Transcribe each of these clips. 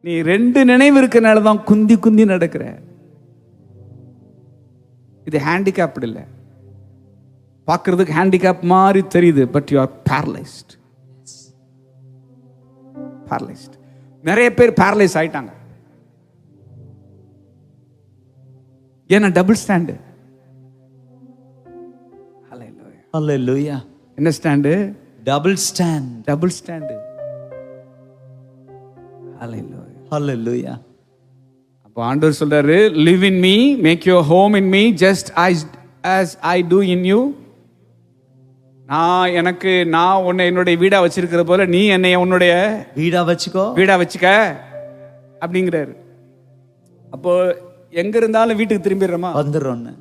நீ ரெண்டு நினைவு இருக்கனால தான் குந்தி குந்தி நடக்கிற. இது ஹேண்டிகேப்டு இல்லை. பார்க்கறதுக்கு ஹேண்டிகேப் மாதிரி தெரியுது but you are paralysed paralysed நிறைய பேர் பேரலைஸ் ஆயிட்டாங்க. ஏன்னா டபுள் ஸ்டாண்டு Hallelujah. என்ன stand Double stand. Double stand Hallelujah. அப்போ ஆண்டவர் சொல்றாரு live in me make your home in me just ice as I do in you நான் எனக்கு நான் உன்னை என்னுடைய வீடா வச்சிருக்கிற போல நீ என்னை உன்னுடைய வீடா வச்சுக்கோ. வீடா வச்சுக்க அப்படிங்கிறாரு. அப்போ எங்க இருந்தாலும் வீட்டுக்கு திரும்பிடுறோமா? வந்துடுறோன்னு.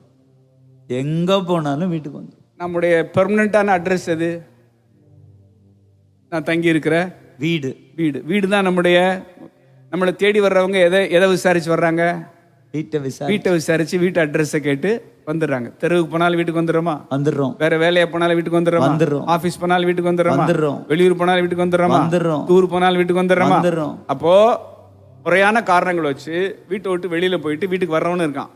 எங்க போனாலும் வீட்டுக்கு வந்து. நம்முடைய பெர்மனண்டான அட்ரஸ் எது? நான் தங்கி இருக்கிற வீடு. வீடு. வீடு தான் நம்முடைய நம்மளை தேடி வர்றவங்க எதை எதை விசாரிச்சு வர்றாங்க? வீட்டை விசாரி வீட்டை விசாரிச்சு வீட்டு அட்ரஸை கேட்டு வந்துடுறாங்க. தெருவுக்கு போனாலும் வீட்டுக்கு வந்துடுறோமா? வந்துடுறோம். வேற வேலையா போனாலும் வீட்டுக்கு வந்துடுறோமா? வந்துடுறோம். ஆபீஸ் போனாலும் வீட்டுக்கு வந்துடுறோமா? வந்துடுறோம். வெளியூர் போனாலும் வீட்டுக்கு வந்துடுறோமா? வந்துடுறோம். டூர் போனாலும் வீட்டுக்கு வந்துடுறோமா? வந்துடுறோம். அப்போ முறையான காரணங்கள் வச்சு வீட்டை விட்டு வெளியில போயிட்டு வீட்டுக்கு வர்றவனு இருக்கான்.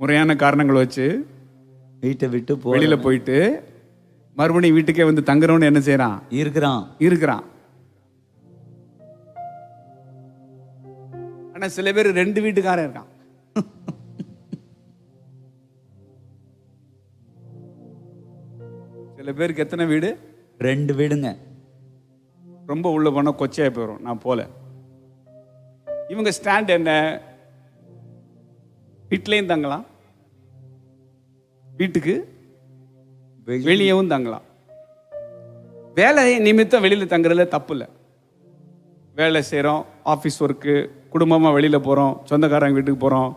முறையான காரணங்கள் வச்சு வீட்டை விட்டு வெளியில போயிட்டு மறுபடியும் வீட்டுக்கே வந்து தங்குறவனு என்ன செய்யறான் இருக்கிறான். இருக்கிறான். ஆனா சில பேர் ரெண்டு வீட்டுக்காரன் இருக்கான். சில பேருக்கு எத்தனை வீடு? ரெண்டு வீடுங்க. ரொம்ப உள்ள போனா கொச்சையா போயிடும் நான் போல. இவங்க ஸ்டாண்ட் என்ன? வீட்லயும் தங்கலாம். வீட்டுக்கு வெளியவும் தங்கலாம். வேலை நிமித்தம் வெளியில தங்குறதுல தப்பு இல்லை வேலை செய்கிறோம் ஆஃபீஸ் ஒர்க்கு குடும்பமாக வெளியில் போகிறோம் சொந்தக்காரங்க வீட்டுக்கு போகிறோம்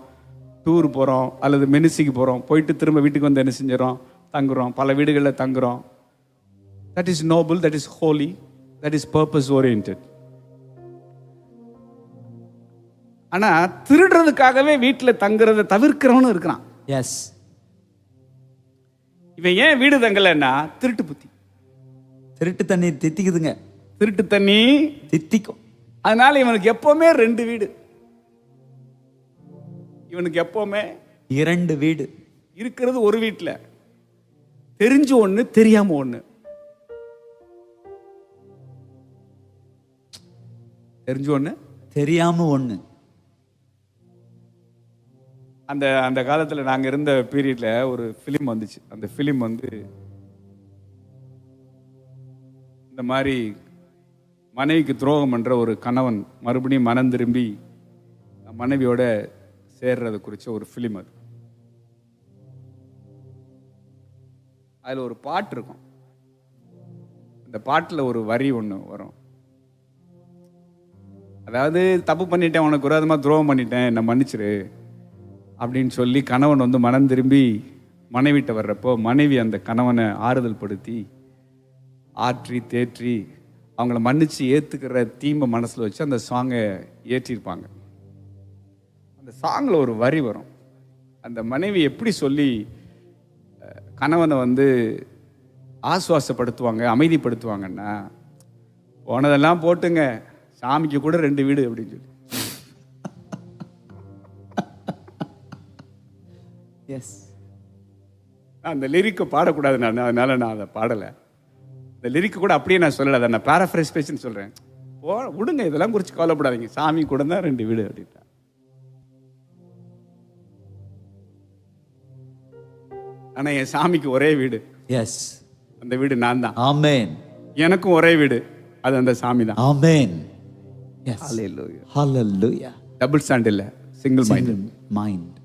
டூர் போகிறோம் அல்லது மெனிசிக்கு போகிறோம் போயிட்டு திரும்ப வீட்டுக்கு வந்து என்ன செஞ்சிடறோம்? தங்குறோம். பல வீடுகளில் தங்குறோம். That is noble that is holy that is purpose orient ஆனால் திருடுறதுக்காகவே வீட்டில் தங்குறதை தவிர்க்கிறவனும் இருக்கிறான். எஸ் இவன் ஏன் வீடு தங்கலைன்னா திருட்டு புத்தி. திருட்டு தண்ணி தித்திக்குதுங்க. திருட்டு தண்ணி தித்திக்கும். அதனால இவனுக்கு எப்பவுமே ரெண்டு வீடு. இவனுக்கு எப்பவுமே இரண்டு வீடு. இருக்கிறது ஒரு வீட்டில் தெரிஞ்சு ஒண்ணு தெரியாம ஒண்ணு. தெரிஞ்சு ஒண்ணு? தெரியாம ஒண்ணு. அந்த அந்த காலத்தில் நாங்கள் இருந்த பீரியடில் ஒரு ஃபிலிம் வந்துச்சு. அந்த ஃபிலிம் வந்து இந்த மாதிரி மனைவிக்கு துரோகம் பண்ணுற ஒரு கணவன் மறுபடியும் மனம் திரும்பி மனைவியோட சேர்றதை குறித்த ஒரு ஃபிலிம் அது. அதில் ஒரு பாட்டு இருக்கும். அந்த பாட்டில் ஒரு வரி ஒன்று வரும். அதாவது தப்பு பண்ணிட்டேன் உனக்கு விரோதமாக துரோகம் பண்ணிட்டேன் என்னை மன்னிச்சிரு. அப்படின்னு சொல்லி கணவன் வந்து மனம் திரும்பி மனைவிட்ட வர்றப்போ மனைவி அந்த கணவனை ஆறுதல் படுத்தி ஆற்றி தேற்றி அவங்கள மன்னித்து ஏற்றுக்கிற தீமை மனசில் வச்சு அந்த சாங்கை ஏற்றிருப்பாங்க. அந்த சாங்கில் ஒரு வரி வரும். அந்த மனைவி எப்படி சொல்லி கணவனை வந்து ஆசுவாசப்படுத்துவாங்க அமைதிப்படுத்துவாங்கன்னா போனதெல்லாம் போட்டுங்க சாமிக்கு கூட ரெண்டு வீடு அப்படின்னு சொல்லி. எஸ் நான் அந்த லிரிக்கை பாடக்கூடாது நான். அதனால நான் அதை பாடலை. இந்த லிரிக்கு கூட அப்படியே நான் சொல்லலை. அதை நான் பேராஃப்ரைஸ் பேச்சுன்னு சொல்கிறேன் போ விடுங்க இதெல்லாம் குறித்து கவலைப்படாதீங்க. சாமி கூட தான் ரெண்டு வீடு அப்படின்ட்டா ஆனால் என் சாமிக்கு ஒரே வீடு. எஸ் அந்த வீடு நான் தான். ஆமென் எனக்கும் ஒரே வீடு. அது அந்த சாமி தான். Amen yes hallelujah double stand இல்லை. Single mind mind